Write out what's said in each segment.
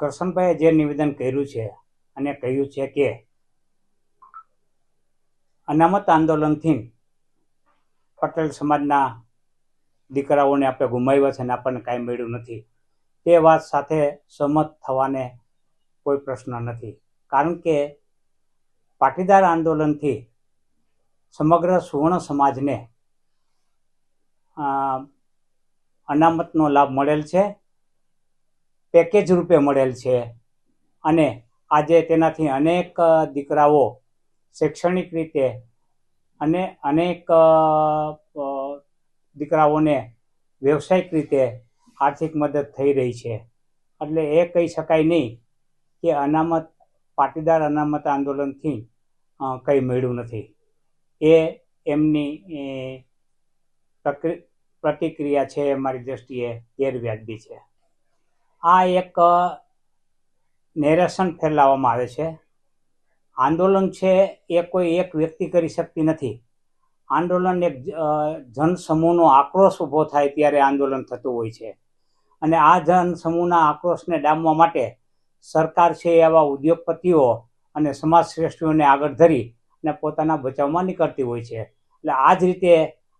કરશનભાઈએ જે નિવેદન કર્યું છે અને કહ્યું છે કે અનામત આંદોલનથી પટેલ સમાજના દીકરાઓને આપણે ગુમાવ્યા છે અને આપણને કાંઈ મળ્યું નથી. તે વાત સાથે સહમત થવાને કોઈ પ્રશ્ન નથી. કારણ કે પાટીદાર આંદોલનથી સમગ્ર સુવર્ણ સમાજને અનામતનો લાભ મળેલ છે. પેકેજ રૂપે મળેલ છે. અને આજે તેનાથી અનેક દીકરાઓ શૈક્ષણિક રીતે અને અનેક દીકરાઓને વ્યવસાયિક રીતે આર્થિક મદદ થઈ રહી છે. એટલે એ કહી શકાય નહીં કે અનામત, પાટીદાર અનામત આંદોલનથી કંઈ મળ્યું નથી. એ એમની પ્રતિક્રિયા છે મારી દ્રષ્ટિએ ગેરવ્યાજબી છે. આ એક નેરેશન ફેલાવવામાં આવે છે. આંદોલન છે એ કોઈ એક વ્યક્તિ કરી શકતી નથી. આંદોલન એક જનસમૂહનો આક્રોશ ઊભો થાય ત્યારે આંદોલન થતું હોય છે. અને આ જનસમૂહના આક્રોશને ડામવા માટે સરકાર છે એવા ઉદ્યોગપતિઓ અને સમાજ શ્રેષ્ઠીઓને આગળ ધરી અને પોતાના બચાવમાં નીકળતી હોય છે. એટલે આ જ રીતે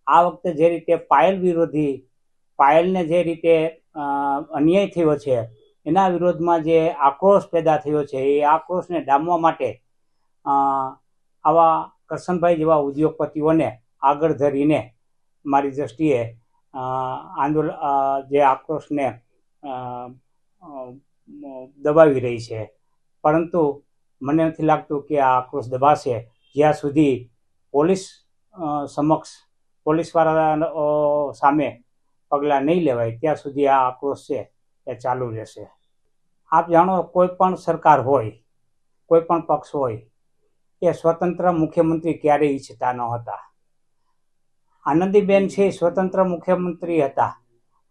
આ વખતે જે રીતે પાયલ વિરોધી, પાયલને જે રીતે અન્યાય થયો છે. એના વિરોધમાં જે આક્રોશ પેદા થયો છે, એ આક્રોશને ડામવા માટે આવા કરશનભાઈ જેવા ઉદ્યોગપતિઓને આગળ ધરીને મારી દ્રષ્ટિએ આંદોલન જે આક્રોશને દબાવી રહી છે. પરંતુ મને નથી લાગતું કે આ આક્રોશ દબાશે. જ્યાં સુધી પોલીસ સમક્ષ પોલીસવાળા સામે પગલાં નહીં લેવાય, ત્યાં સુધી આ આક્રોશ છે એ ચાલુ રહેશે. આપ જાણો કોઈ પણ સરકાર હોય, કોઈ પણ પક્ષ હોય, એ સ્વતંત્ર મુખ્યમંત્રી ક્યારેય ઈચ્છતા ન હતા. આનંદીબેન છે સ્વતંત્ર મુખ્યમંત્રી હતા,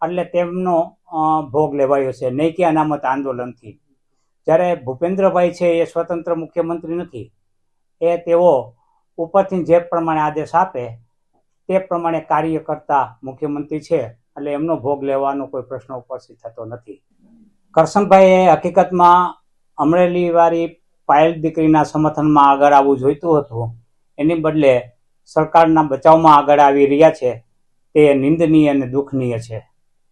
એટલે તેમનો ભોગ લેવાયો છે. નહીં કે અનામત આંદોલનથી. જ્યારે ભૂપેન્દ્રભાઈ છે એ સ્વતંત્ર મુખ્યમંત્રી નથી, એ તેઓ ઉપરથી જે પ્રમાણે આદેશ આપે, તે પ્રમાણે કાર્ય કરતા મુખ્યમંત્રી છે. એટલે એમનો ભોગ લેવાનો કોઈ પ્રશ્ન ઉપસ્થિત થતો નથી. કરશનભાઈએ હકીકતમાં અમરેલી વાળી પાયલ દીકરીના સમર્થનમાં આગળ આવવું જોઈતું હતું. એની બદલે સરકારના બચાવમાં આગળ આવી રહ્યા છે. તે નિંદનીય અને દુઃખનીય છે.